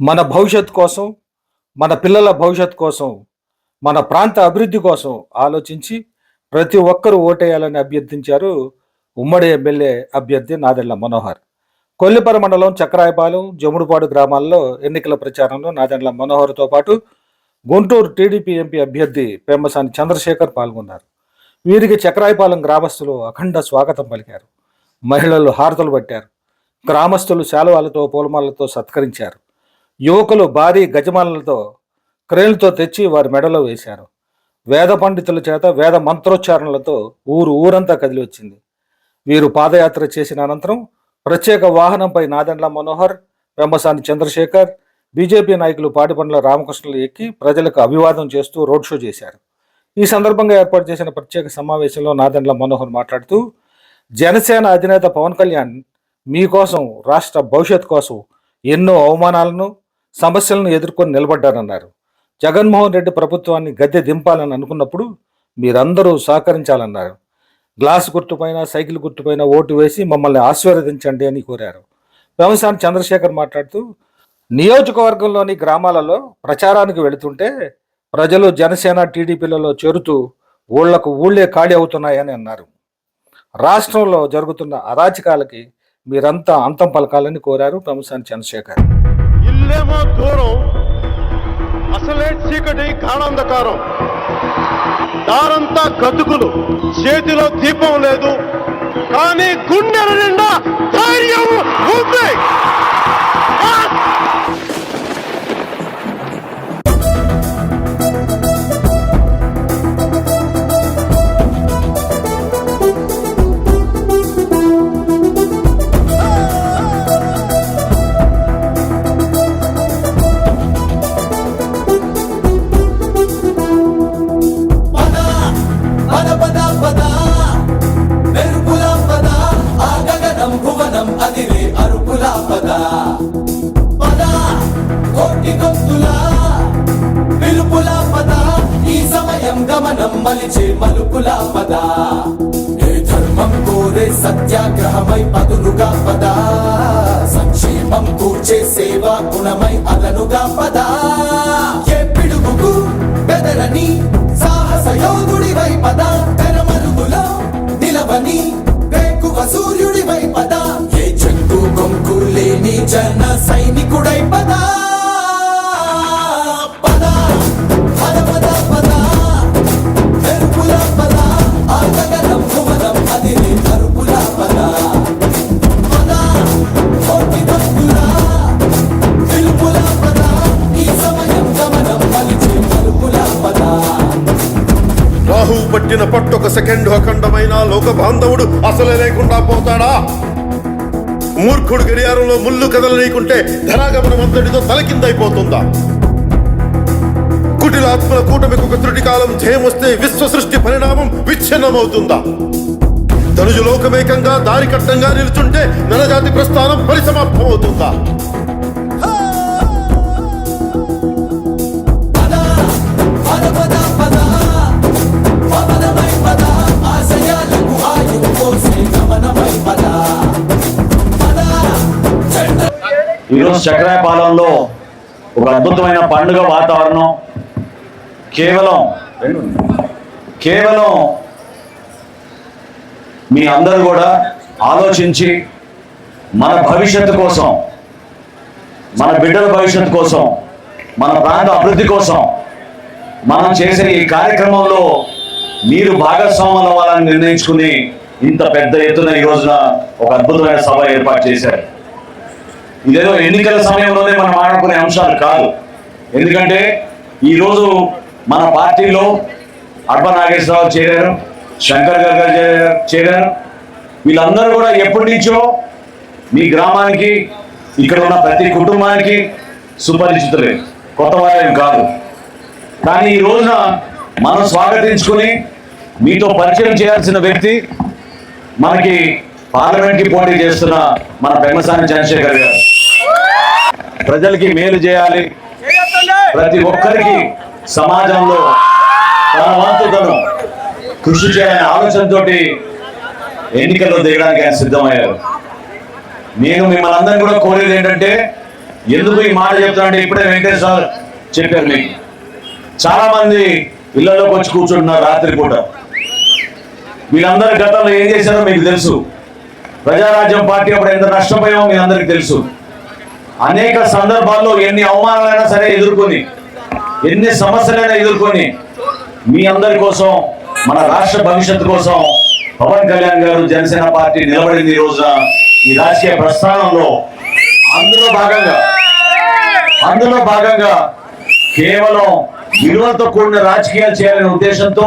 మన భవిష్యత్ కోసం మన పిల్లల భవిష్యత్ కోసం మన ప్రాంత అభివృద్ధి కోసం ఆలోచించి ప్రతి ఒక్కరూ ఓటేయాలని అభ్యర్థించారు ఉమ్మడి ఎమ్మెల్యే అభ్యర్థి నాదెళ్ళ మనోహర్. కొల్లిపర మండలం చక్రాయపాలెం జముడుపాడు గ్రామాల్లో ఎన్నికల ప్రచారంలో నాదెండ్ల మనోహర్తో పాటు గుంటూరు టీడీపీ ఎంపీ అభ్యర్థి పెమ్మసాని చంద్రశేఖర్ పాల్గొన్నారు. వీరికి చక్రాయపాలెం గ్రామస్తులు అఖండ స్వాగతం పలికారు. మహిళలు హారతలు పట్టారు. గ్రామస్తులు శాలువాలతో పూలమాలతో సత్కరించారు. యువకులు భారీ గజమాలలతో క్రేన్లతో తెచ్చి వారి మెడలో వేశారు. వేద పండితుల చేత వేద మంత్రోచ్చారణలతో ఊరు ఊరంతా కదిలి వచ్చింది వీరు పాదయాత్ర చేసిన అనంతరం ప్రత్యేక వాహనంపై నాదెండ్ల మనోహర్ వెంబసాని చంద్రశేఖర్ బీజేపీ నాయకులు పాటిపండ్ల రామకృష్ణులు ఎక్కి ప్రజలకు అభివాదం చేస్తూ రోడ్ షో చేశారు. ఈ సందర్భంగా ఏర్పాటు చేసిన ప్రత్యేక సమావేశంలో నాదెండ్ల మనోహర్ మాట్లాడుతూ జనసేన అధినేత పవన్ కళ్యాణ్ మీకోసం రాష్ట్ర భవిష్యత్ కోసం ఎన్నో అవమానాలను సమస్యలను ఎదుర్కొని నిలబడ్డారన్నారు. జగన్మోహన్ రెడ్డి ప్రభుత్వాన్ని గద్దె దింపాలని అనుకున్నప్పుడు మీరందరూ సహకరించాలన్నారు. గ్లాస్ గుర్తుపైన సైకిల్ గుర్తుపైన ఓటు వేసి మమ్మల్ని ఆశీర్వదించండి అని కోరారు. వ్యవసాయ చంద్రశేఖర్ మాట్లాడుతూ నియోజకవర్గంలోని గ్రామాలలో ప్రచారానికి వెళుతుంటే ప్రజలు జనసేన టీడీపీలలో చేరుతూ ఊళ్ళకు ఊళ్ళే ఖాళీ అవుతున్నాయని అన్నారు. రాష్ట్రంలో జరుగుతున్న అరాచకాలకి మీరంతా అంతం పలకాలని కోరారు పెమసాని చంద్రశేఖర్. ఇల్లేమో దూరం. అసలే చీకటి గాఢాంధకారం. దారంతా గతుకులు. చేతిలో దీపం లేదు. కానీ గుండెల నిండా ధైర్యం ఉంది. సంక్షేమం సేవా గుణమై అదనుగా పద ఏ పిడుగుకు బెదరని సాహస యోధుడివై పద తెరమరుగులో నిలవని వేకువ సూర్యుడివై పద ఏ చెంగు కొంకు లేని జన సైనికుడై పదా అఖండమైన లోక బాంధవుడు అసలే లేకుండా పోతాడా? మూర్ఖుడు గడియారంలో ముళ్ళు కదలనీయకుంటే ధనాగమనం అంతటితో తలకిందైపోతుందా కుటిలాత్మల కూటమికి ఒక త్రుటి కాలం జయమొస్తే విశ్వ సృష్టి పరిణామం విచ్ఛిన్నమవుతుందా? తనుజు లోకమేకంగా దారి కట్టంగా నిలుచుంటే నరజాతి ప్రస్థానం పరిసమాప్తమవుతుందా ఈరోజు చక్రాయపాలెంలో ఒక అద్భుతమైన పండుగ వాతావరణం. కేవలం కేవలం మీ అందరూ కూడా ఆలోచించి మన భవిష్యత్తు కోసం మన బిడ్డల భవిష్యత్తు కోసం మన ప్రాంత అభివృద్ధి కోసం మనం చేసే ఈ కార్యక్రమంలో మీరు భాగస్వాములు అవ్వాలని నిర్ణయించుకుని ఇంత పెద్ద ఎత్తున ఈ రోజున ఒక అద్భుతమైన సభ ఏర్పాటు చేశారు. ఇదేదో ఎన్నికల సమయంలోనే మనం మాట్లాడుకునే అంశాలు కాదు. ఎందుకంటే ఈరోజు మన పార్టీలో అర్బ నాగేశ్వరరావు చేరారు శంకర్ గారు గారు చేరారు- వీళ్ళందరూ కూడా ఎప్పటి నుంచో మీ గ్రామానికి ఇక్కడ ఉన్న ప్రతి కుటుంబానికి సుపరిచితులే. కొత్త వాళ్ళేం కాదు. కానీ ఈ రోజున మనం స్వాగతించుకుని మీతో పరిచయం చేయాల్సిన వ్యక్తి మనకి పార్లమెంట్కి పోటీ చేస్తున్న మన పెమ్మసాని చంద్రశేఖర్ గారు. ప్రజలకి మేలు చేయాలి. ప్రతి ఒక్కరికి సమాజంలో తన వంతు తను కృషి చేయాలనే ఆలోచనతోటి ఎన్నికల్లో దిగడానికి ఆయన సిద్ధమయ్యారు. నేను మిమ్మల్ని అందరినీ కూడా కోరేది ఏంటంటే ఎందుకు ఈ మాట చెప్తానంటే ఇప్పుడే వెంకటేష్ సార్ చెప్పారు మీకు. చాలా మంది ఇళ్ళలోకి వచ్చి కూర్చుంటున్నారు రాత్రి పూట వీళ్ళందరి గతంలో ఏం చేశారో మీకు తెలుసు. ప్రజారాజ్యం పార్టీ అప్పుడు ఎంత నష్టపోయామో మీ అందరికి తెలుసు. అనేక సందర్భాల్లో ఎన్ని అవమానాలైనా సరే ఎదుర్కొని ఎన్ని సమస్యలైనా ఎదుర్కొని మీ అందరి కోసం మన రాష్ట్ర భవిష్యత్తు కోసం పవన్ కళ్యాణ్ గారు జనసేన పార్టీ నిలబడింది ఈ రోజున. ఈ రాజకీయ ప్రస్థానంలో అందులో భాగంగా అందులో భాగంగా కేవలం విలువలతో కూడిన రాజకీయాలు చేయాలనే ఉద్దేశంతో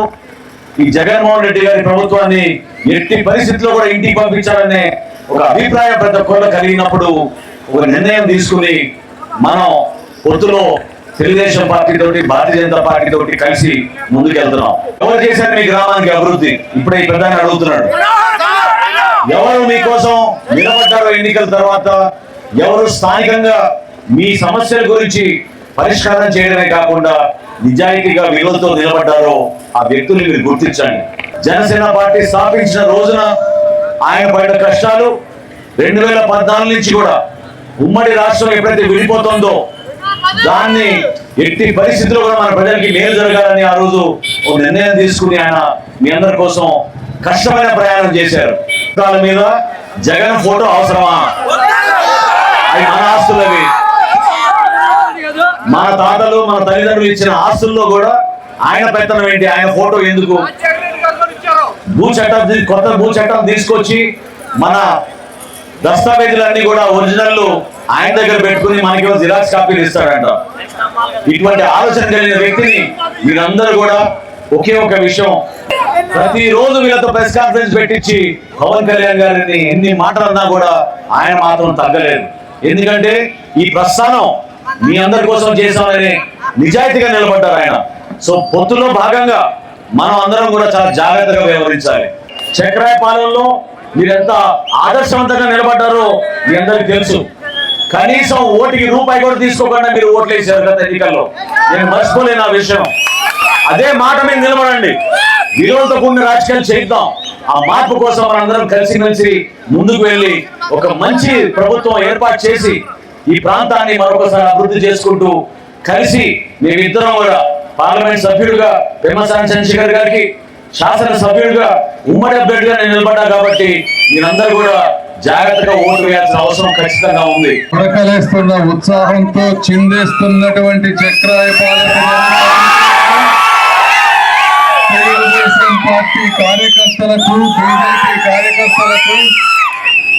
ఈ జగన్మోహన్ రెడ్డి గారి ప్రభుత్వాన్ని ఎట్టి పరిస్థితుల్లో కూడా ఇంటికి పంపించాలనే ఒక అభిప్రాయం ప్రతి ఒక్కరు కలిగినప్పుడు ఒక నిర్ణయం తీసుకుని మనం పొత్తులో తెలుగుదేశం పార్టీ తోటి భారతీయ జనతా పార్టీ తోటి కలిసి ముందుకెళ్తున్నాం. ఎవరు చేశారు మీ గ్రామానికి అభివృద్ధి? ఇప్పుడే ఈ ప్రధాని అడుగుతున్నాడు. ఎవరు మీకోసం నిలబడ్డారో ఎన్నికల తర్వాత? ఎవరు స్థానికంగా మీ సమస్యల గురించి పరిష్కారం చేయడమే కాకుండా నిజాయితీగా విలువలతో నిలబడ్డారో ఆ వ్యక్తుల్ని మీరు గుర్తించండి. జనసేన పార్టీ స్థాపించిన రోజున ఆయన పడిన కష్టాలు రెండు వేల పద్నాలుగు నుంచి కూడా ఉమ్మడి రాష్ట్రం ఎప్పుడైతే విడిపోతుందో దాన్ని ఎట్టి పరిస్థితుల్లో కూడా మన ప్రజలకి మేలు జరగాలని ఆ రోజు ఒక నిర్ణయం తీసుకుని ఆయన మీ అందరి కోసం కష్టమైన ప్రయాణం చేశారు. మీద జగన్ ఫోటో అవసరమా అవి మన ఆస్తులవి మన తాతలు మన తల్లిదండ్రులు ఇచ్చిన ఆస్తుల్లో కూడా ఆయన పెత్తనం ఏంటి? ఆయన ఫోటో ఎందుకు? భూ చట్టం కొత్త భూ చట్టం తీసుకొచ్చి మన దస్తావేజులన్నీ కూడా ఒరిజినల్ ఆయన దగ్గర పెట్టుకుని మనకి జిరాక్స్ కాపీలు ఇస్తాడంట. ఇటువంటి ఆలోచన కలిగిన వ్యక్తిని మీరందరూ కూడా ఒకే ఒక విషయం. ప్రతిరోజు వీళ్ళతో ప్రెస్ కాన్ఫరెన్స్ పెట్టించి పవన్ కళ్యాణ్ గారిని ఎన్ని మాటలు అన్నా కూడా ఆయన మాత్రం తగ్గలేదు. ఎందుకంటే ఈ ప్రస్థానం మీ అందరి కోసం చేశామని నిజాయితీగా నిలబడ్డారు ఆయన. సో పొత్తులో భాగంగా మనం అందరం కూడా చాలా జాగ్రత్తగా వ్యవహరించాలి. చక్రాయపాలెంలో పాలనలో మీరెంత ఆదర్శవంతంగా నిలబడ్డారో మీ అందరికి తెలుసు. కనీసం ఓటికి రూపాయి కూడా తీసుకోకుండా మీరు ఓట్లు వేసారు గత ఎన్నికల్లో. నేను మర్చిపోలేను ఆ విషయం. అదే మాట మీద నిలబడండి. విలువలతో కూడిన రాజకీయాలు చేద్దాం. ఆ మార్పు కోసం మనందరం కలిసిమెలిసి ముందుకు వెళ్ళి ఒక మంచి ప్రభుత్వం ఏర్పాటు చేసి ఈ ప్రాంతాన్ని మరొకసారి అభివృద్ధి చేసుకుంటూ కలిసి మేమిద్దరం కూడా పార్లమెంట్ సభ్యుడిగా పెమ్మసాని చంద్రశేఖర్ గారికి శాసనసభ్యుడిగా ఉమ్మడి అభ్యర్థిగా నేను నిలబడ్డా కాబట్టి మీరందరూ కూడా జాగ్రత్తగా ఓటు వేయాల్సిన అవసరం ఖచ్చితంగా ఉంది. ఉడకలేస్తున్న ఉత్సాహంతో చిందేస్తున్నటువంటి చక్రాయ తెలుగుదేశం పార్టీ కార్యకర్తలకు బీజేపీ కార్యకర్తలకు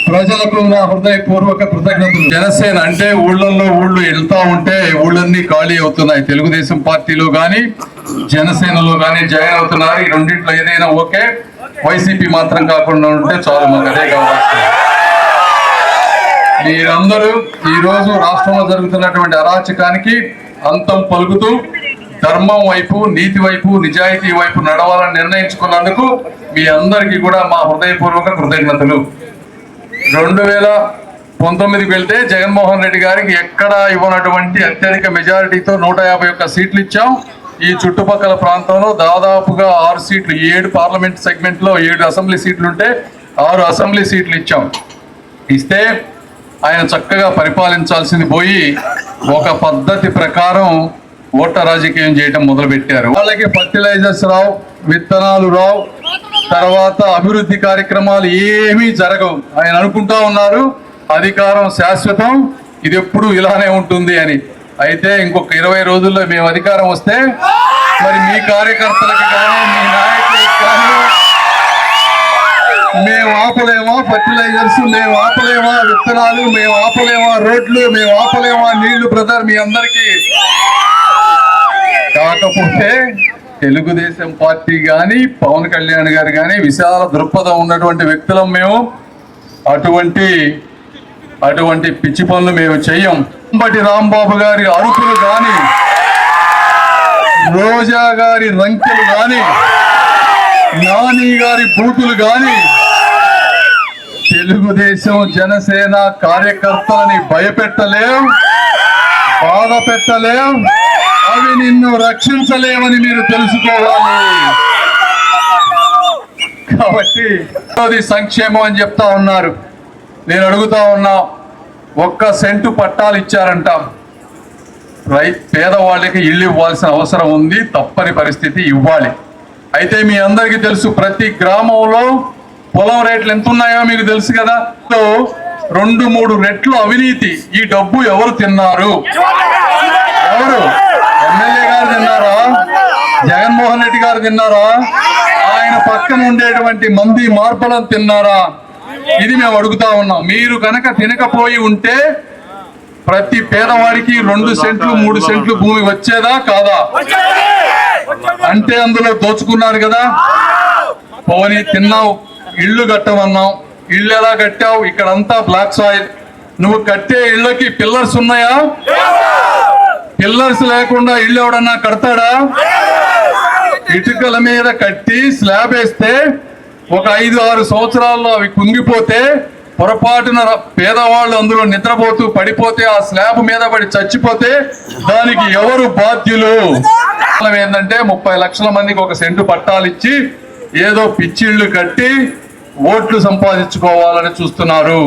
ప్రజలకు నా హృదయపూర్వక కృతజ్ఞతలు. జనసేన అంటే ఊళ్ళల్లో ఊళ్ళు వెళ్తా ఉంటే ఊళ్ళన్నీ ఖాళీ అవుతున్నాయి. తెలుగుదేశం పార్టీలో కానీ జనసేనలో కానీ జాయిన్ అవుతున్నారు. ఈ రెండింటిలో ఏదైనా ఓకే. వైసీపీ మాత్రం కాకుండా ఉంటే చాలు మాకు అదే కావాలి. మీరందరూ ఈరోజు రాష్ట్రంలో జరుగుతున్నటువంటి అరాచకానికి అంతం పలుకుతూ ధర్మం వైపు నీతి వైపు నిజాయితీ వైపు నడవాలని నిర్ణయించుకున్నందుకు మీ అందరికీ కూడా మా హృదయపూర్వక కృతజ్ఞతలు. రెండు వేల పంతొమ్మిదికి వెళ్తే జగన్మోహన్ రెడ్డి గారికి ఎక్కడా ఇవ్వనటువంటి అత్యధిక మెజారిటీతో నూట యాభై ఒక్క సీట్లు ఇచ్చాం. ఈ చుట్టుపక్కల ప్రాంతంలో దాదాపుగా ఆరు సీట్లు ఏడు పార్లమెంట్ సెగ్మెంట్లో ఏడు అసెంబ్లీ సీట్లు ఉంటే ఆరు అసెంబ్లీ సీట్లు ఇచ్చాం. ఇస్తే ఆయన చక్కగా పరిపాలించాల్సింది పోయి ఒక పద్ధతి ప్రకారం ఓట రాజకీయం చేయడం మొదలుపెట్టారు. వాళ్ళకి ఫర్టిలైజర్స్ రావు విత్తనాలు రావు. తర్వాత అభివృద్ధి కార్యక్రమాలు ఏమీ జరగవు. ఆయన అనుకుంటా ఉన్నారు అధికారం శాశ్వతం ఇది ఎప్పుడు ఇలానే ఉంటుంది అని. అయితే ఇంకొక ఇరవై రోజుల్లో మేము అధికారం వస్తే మరి మీ కార్యకర్తలకు కానీ మీ నాయకులకు కానీ మేము ఆపలేమా ఫర్టిలైజర్స్ మేము ఆపలేమా విత్తనాలు మేము ఆపలేమా రోడ్లు మేము ఆపలేమా నీళ్ళు బ్రదర్ మీ అందరికీ. కాకపోతే తెలుగుదేశం పార్టీ కానీ పవన్ కళ్యాణ్ గారు కానీ విశాల దృక్పథం ఉన్నటువంటి వ్యక్తులం మేము. అటువంటి అటువంటి పిచ్చి పనులు మేము చెయ్యం. బట్టి రాంబాబు గారి అరుపులు కానీ రోజా గారి రంకెలు కానీ నాని గారి బూతులు కానీ తెలుగుదేశం జనసేన కార్యకర్తలని భయపెట్టలేం బాధ పెట్టలేం అవి రక్షించలేమని మీరు తెలుసుకోవాలి. కాబట్టి అది సంక్షేమం అని చెప్తా ఉన్నారు. నేను అడుగుతా ఉన్నా ఒక్క సెంటు పట్టాలు ఇచ్చారంట. రై పేదవాళ్ళకి ఇల్లు ఇవ్వాల్సిన అవసరం ఉంది తప్పని పరిస్థితి ఇవ్వాలి. అయితే మీ అందరికీ తెలుసు ప్రతి గ్రామంలో పొలం రేట్లు ఎంత ఉన్నాయో మీకు తెలుసు కదా? రెండు మూడు రెట్లు అవినీతి. ఈ డబ్బు ఎవరు తిన్నారు? ఎవరు? ఎమ్మెల్యే గారు తిన్నారా జగన్మోహన్ రెడ్డి గారు తిన్నారా ఆయన పక్కన ఉండేటువంటి మంది మార్పులను తిన్నారా? ఇది మేము అడుగుతా ఉన్నాం. మీరు కనుక తినకపోయి ఉంటే ప్రతి పేదవాడికి రెండు సెంట్లు మూడు సెంట్లు భూమి వచ్చేదా కాదా? అంటే అందులో దోచుకున్నారు కదా? పోనీ తిన్నావు ఇల్లు కట్టమన్నాం ఇల్లు ఎలా కట్టావు? ఇక్కడంతా బ్లాక్ సాయిల్. నువ్వు కట్టే ఇళ్ళకి పిల్లర్స్ ఉన్నాయా? పిల్లర్స్ లేకుండా ఇల్లు ఎవడన్నా కడతాడా? ఇటుకల మీద కట్టి స్లాబ్ వేస్తే ఒక ఐదు ఆరు సంవత్సరాల్లో అవి కుంగిపోతే పొరపాటున పేదవాళ్ళు అందులో నిద్రపోతూ పడిపోతే ఆ స్లాబ్ మీద పడి చచ్చిపోతే దానికి ఎవరు బాధ్యులు? ఏంటంటే ముప్పై లక్షల మందికి ఒక సెంటు పట్టాలు ఇచ్చి ఏదో పిచ్చిళ్ళు కట్టి ఓట్లు సంపాదించుకోవాలని చూస్తున్నారు.